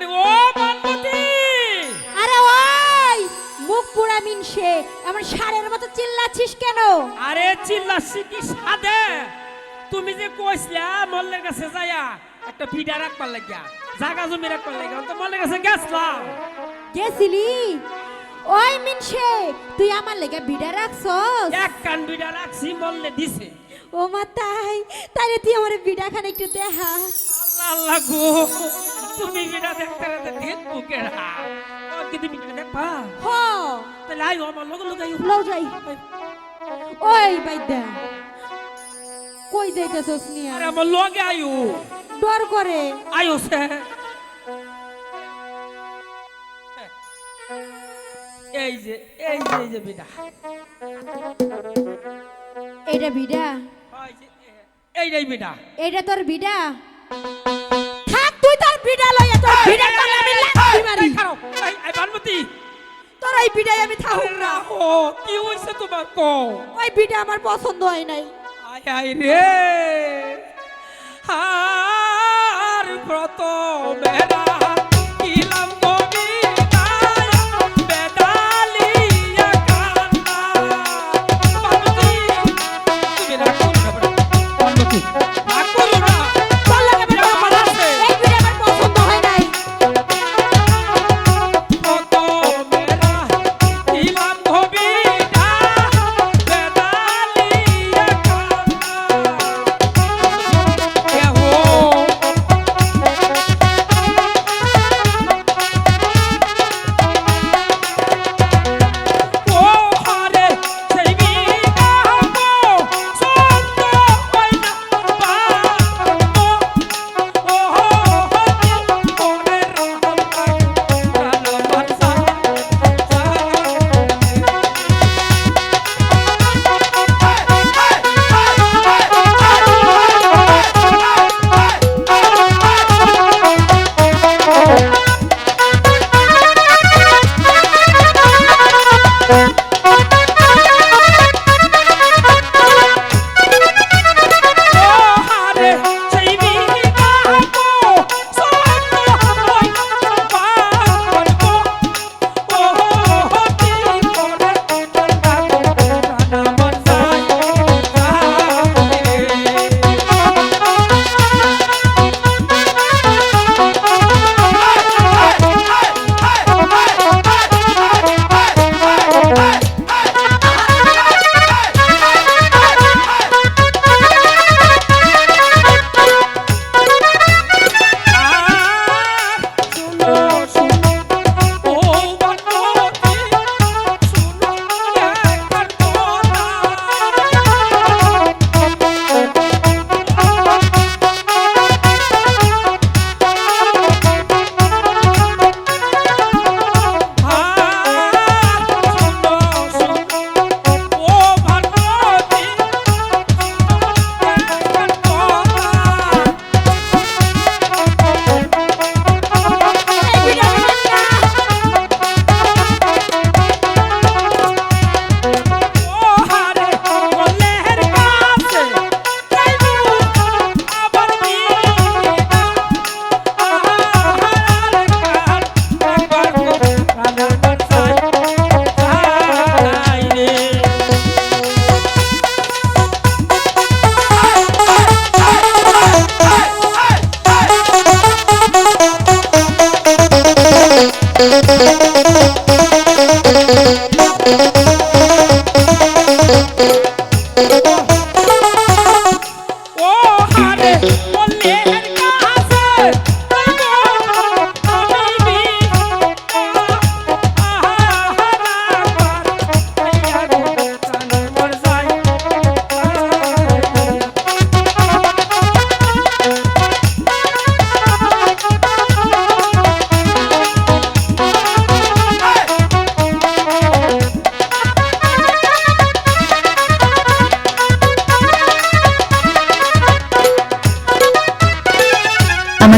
আরে ও মানবতী! আরে ওই মুখ পুরা মিনসে এমন সারের মতো চিল্লাচ্ছিস কেন? আরে চিল্লাছি কি সাদে? তুমি যে কইছিলা মল্লের কাছে যাইয়া একটা ভিডা রাখবার লাগিয়া জাগা জমি রাখবার লাগিয়া তো মল্লের কাছে গেছলাম গেছিলি? ওই মিনসে তুই আমার লেগে বিড়া রাখছস? এক কান ভিডা রাখছি মল্লে দিছে। ও মা তাই তাইলে তুই আমার বিড়া খান একটু দেখা। আল্লাহ গো তুমি ভিডা দেখতে দেখতে দেখব কেডা ও কি তুমি ভিডা দেখবা হ। তাহলে আইও আমার লগে লগে আইও লও যাই। ওই বাইদা কই যাইতেছস নিয়া? আরে আমার লগে আইও ডর করে। আইও সে। এই যে এই যে এই যে বিডা। এটা বিড়া? এইটাই বিডা। এটা তোর বিড়া? থাক তুই তোর বিড়া লইয়া তোর বিড়া করে আমি লাথি মারি। খাও এই এই বানমতি। তোর এই বিড়াই আমি না। ও কি হইছে তোমার কো ওই আমার পছন্দ হয় নাই। আয় আয় রে। আর ব্রত ও